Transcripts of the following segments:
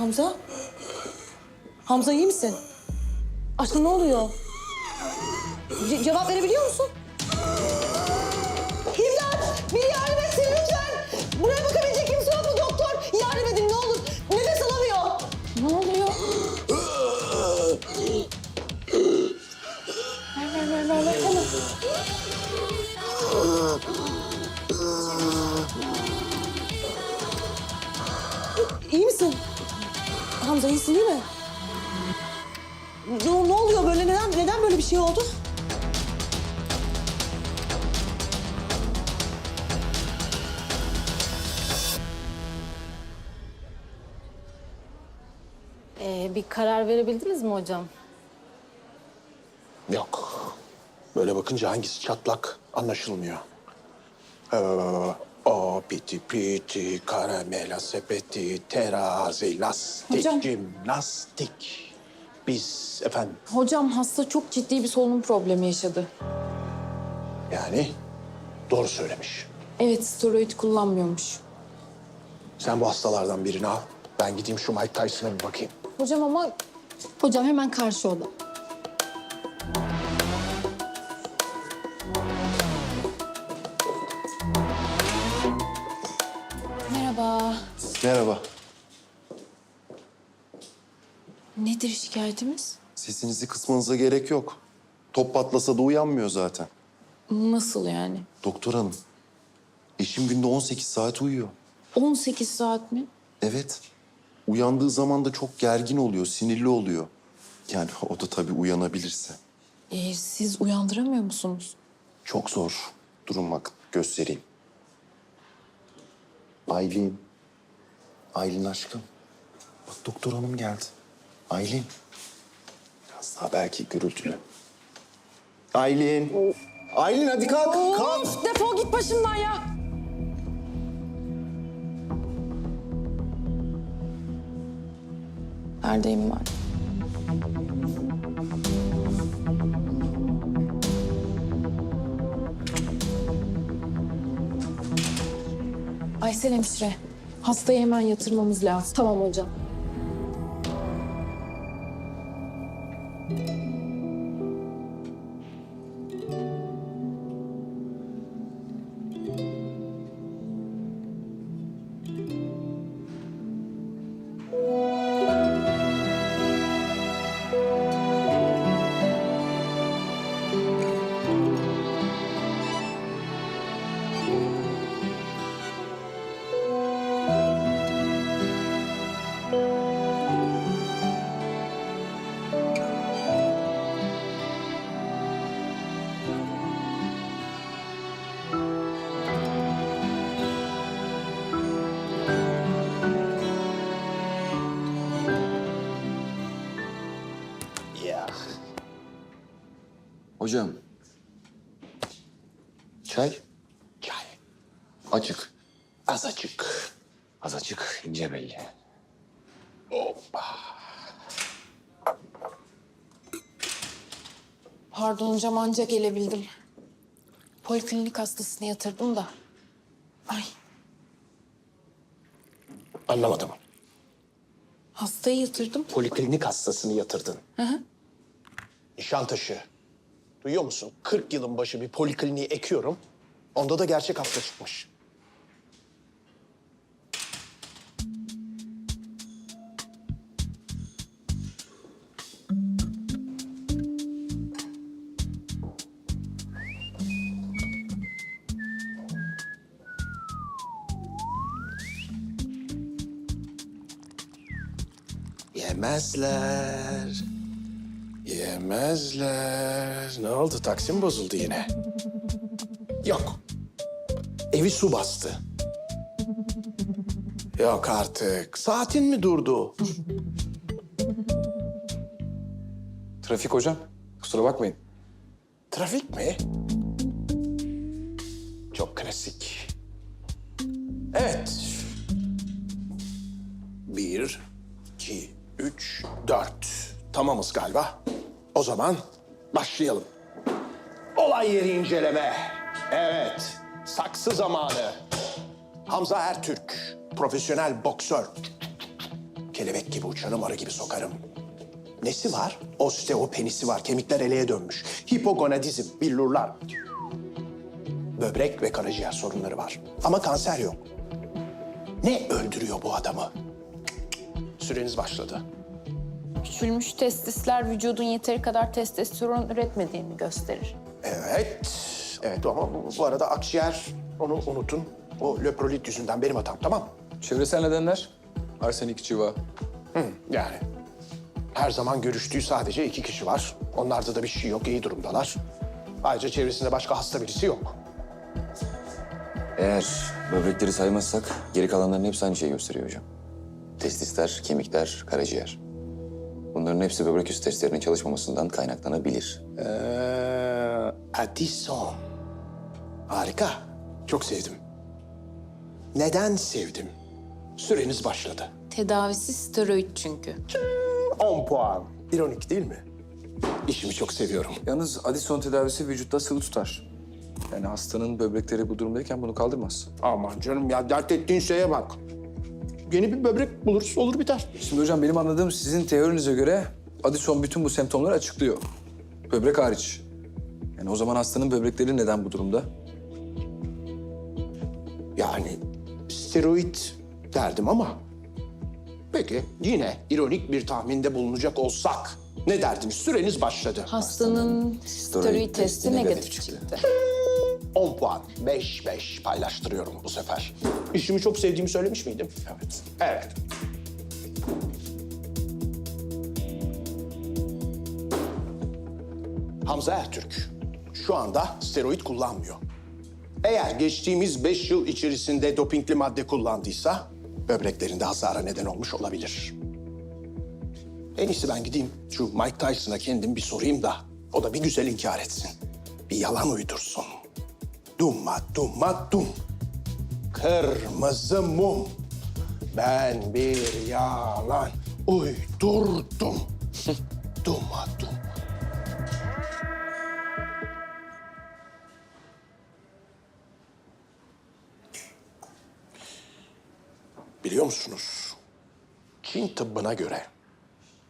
Hamza? Hamza iyi misin? Aşkım ne oluyor? Ce- cevap verebiliyor musun? İmdat! Biri yardım etsin lütfen! Buraya bakabilecek kimse yok mu doktor? Yardım edin ne olur. Nefes alamıyor. Ne oluyor? ver ver ver ver ver hemen. İyi misin? Hamza iyisin değil mi? Ne, ne oluyor böyle? Neden, neden böyle bir şey oldu? Ee, bir karar verebildiniz mi hocam? Yok. Böyle bakınca hangisi çatlak anlaşılmıyor. Ee, o piti piti, karamela sepeti, terazi, lastik, Hocam. jimnastik. Biz efendim Hocam hasta çok ciddi bir solunum problemi yaşadı. yani doğru söylemiş. Evet steroid kullanmıyormuş. Sen bu hastalardan birini al. Ben gideyim şu Mike Tyson'a bir bakayım. Hocam ama... Hocam hemen karşı oda. Nedir şikayetimiz? Sesinizi kısmanıza gerek yok. Top patlasa da uyanmıyor zaten. Nasıl yani? Doktor hanım, eşim günde 18 saat uyuyor. 18 saat mi? Evet. Uyandığı zaman da çok gergin oluyor, sinirli oluyor. Yani o da tabii uyanabilirse. Ee, siz uyandıramıyor musunuz? Çok zor. Durun bak, göstereyim. Aylin. Aylin aşkım. Bak doktor hanım geldi. Aylin. Biraz daha belki gürültülü. Aylin. Aylin hadi kalk, kalk. Of, defol git başımdan ya. Neredeyim var? Aysel hemşire, hastayı hemen yatırmamız lazım. Tamam hocam. Ya. Hocam. Çay? Çay. Açık. Az açık. Az açık, ince belli. Pardon hocam anca gelebildim. Poliklinik hastasını yatırdım da. Ay Anlamadım. hastayı yatırdım. Poliklinik hastasını yatırdın. Hı hı. Nişantaşı. Duyuyor musun? 40 yılın başı bir polikliniği ekiyorum. Onda da gerçek hasta çıkmış. Yemezler. Yemezler. Ne oldu? Taksim bozuldu yine. Yok. Evi su bastı. Yok artık. Saatin mi durdu? Trafik hocam. Kusura bakmayın. Trafik mi? Çok klasik. Evet. Bir, iki, üç, dört. Tamamız galiba. O zaman başlayalım. Olay yeri inceleme. Evet. Saksı zamanı. Hamza Ertürk. Profesyonel boksör. kelebek gibi uçarım, arı gibi sokarım. Nesi var? Osteopenisi var, kemikler eleye dönmüş. Hipogonadizm, billurlar. Böbrek ve karaciğer sorunları var. Ama kanser yok. Ne öldürüyor bu adamı? Süreniz başladı. Küçülmüş testisler vücudun yeteri kadar testosteron üretmediğini gösterir. Evet, evet ama bu, bu arada akciğer, onu unutun. O löprolit yüzünden benim hatam, tamam Çevresel nedenler? Arsenik, civa. Yani her zaman görüştüğü sadece iki kişi var. Onlarda da bir şey yok, iyi durumdalar. Ayrıca çevresinde başka hasta birisi yok. Eğer böbrekleri saymazsak geri kalanların hepsi aynı şeyi gösteriyor hocam. Testisler, kemikler, karaciğer. Bunların hepsi böbrek üstü testlerinin çalışmamasından kaynaklanabilir. Ee, Addison. Harika. Çok sevdim. Neden sevdim? Süreniz başladı. Tedavisi steroid çünkü. 10 puan. İronik değil mi? İşimi çok seviyorum. Yalnız Addison tedavisi vücutta sıvı tutar. Yani hastanın böbrekleri bu durumdayken bunu kaldırmaz. Aman canım ya dert ettiğin şeye bak. Yeni bir böbrek buluruz, olur biter. Şimdi hocam benim anladığım sizin teorinize göre Addison bütün bu semptomları açıklıyor. Böbrek hariç. Yani o zaman hastanın böbrekleri neden bu durumda? Yani steroid derdim ama... Peki yine ironik bir tahminde bulunacak olsak ne derdiniz? Süreniz başladı. Hastanın steroid testi negatif çıktı. 10 puan. 5 5 paylaştırıyorum bu sefer. İşimi çok sevdiğimi söylemiş miydim? Evet. Evet. Hamza Ertürk şu anda steroid kullanmıyor. Eğer geçtiğimiz 5 yıl içerisinde dopingli madde kullandıysa böbreklerinde hasara neden olmuş olabilir. En iyisi ben gideyim şu Mike Tyson'a kendim bir sorayım da o da bir güzel inkar etsin. Bir yalan uydursun. Dumma dumma dum. Kırmızı mum. Ben bir yalan uydurdum. dumma dum. Biliyor musunuz? Çin tıbbına göre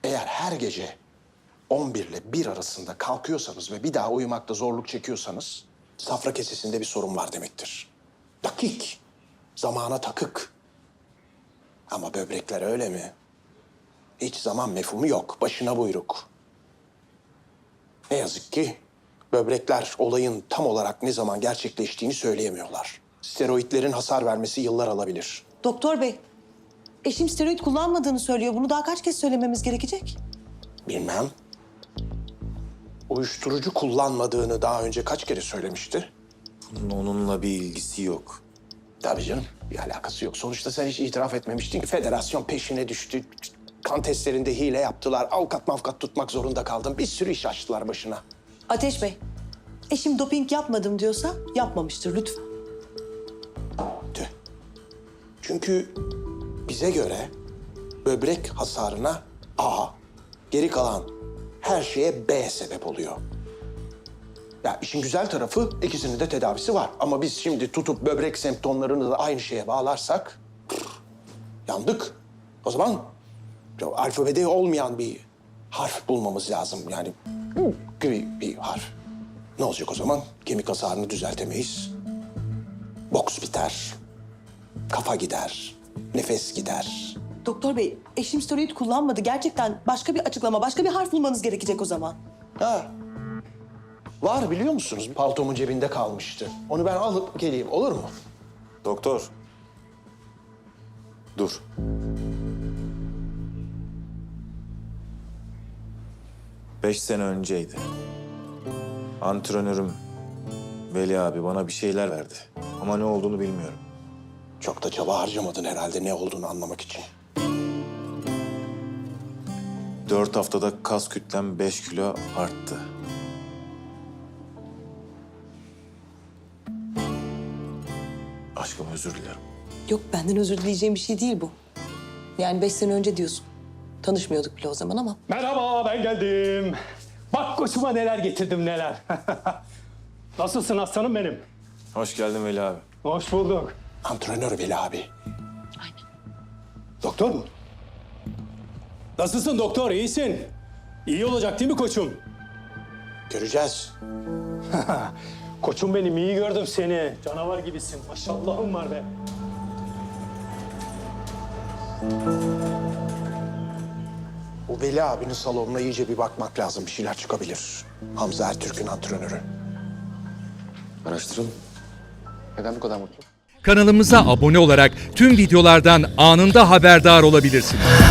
eğer her gece 11 ile 1 arasında kalkıyorsanız ve bir daha uyumakta zorluk çekiyorsanız safra kesesinde bir sorun var demektir. Dakik, zamana takık. Ama böbrekler öyle mi? Hiç zaman mefhumu yok, başına buyruk. Ne yazık ki böbrekler olayın tam olarak ne zaman gerçekleştiğini söyleyemiyorlar. Steroidlerin hasar vermesi yıllar alabilir. Doktor bey, eşim steroid kullanmadığını söylüyor. Bunu daha kaç kez söylememiz gerekecek? Bilmem. Uyuşturucu kullanmadığını daha önce kaç kere söylemişti? Bunun onunla bir ilgisi yok. Tabii canım. Bir alakası yok. Sonuçta sen hiç itiraf etmemiştin ki federasyon peşine düştü. Kan testlerinde hile yaptılar. Avukat mavkat tutmak zorunda kaldım. Bir sürü iş açtılar başına. Ateş Bey, eşim doping yapmadım diyorsa yapmamıştır lütfen. Tüh. Çünkü bize göre böbrek hasarına A, geri kalan her şeye B sebep oluyor. Ya işin güzel tarafı ikisinin de tedavisi var. Ama biz şimdi tutup böbrek semptomlarını da aynı şeye bağlarsak yandık. O zaman alfabede olmayan bir harf bulmamız lazım. Yani gibi bir harf. Ne olacak o zaman? Kemik hasarını düzeltemeyiz. Boks biter. Kafa gider. Nefes gider. Doktor bey, eşim steroid kullanmadı. Gerçekten başka bir açıklama, başka bir harf bulmanız gerekecek o zaman. Ha. Var biliyor musunuz? Paltomun cebinde kalmıştı. Onu ben alıp geleyim olur mu? Doktor. Dur. Beş sene önceydi. Antrenörüm Veli abi bana bir şeyler verdi. Ama ne olduğunu bilmiyorum. Çok da çaba harcamadın herhalde ne olduğunu anlamak için. Dört haftada kas kütlem beş kilo arttı. Aşkım özür dilerim. Yok, benden özür dileyeceğim bir şey değil bu. Yani beş sene önce diyorsun. Tanışmıyorduk bile o zaman ama. Merhaba ben geldim. Bak koçuma neler getirdim neler. Nasılsın aslanım benim? Hoş geldin Veli abi. Hoş bulduk. Antrenör Veli abi. Doktor mu? Nasılsın doktor? İyisin. İyi olacak değil mi koçum? Göreceğiz. Koçum benim iyi gördüm seni. Canavar gibisin. Maşallahım var be. Bu Veli abinin salonuna iyice bir bakmak lazım. Bir şeyler çıkabilir. Hamza Ertürk'ün antrenörü. Araştıralım. Neden bu kadar mutlu? Kanalımıza abone olarak tüm videolardan anında haberdar olabilirsiniz.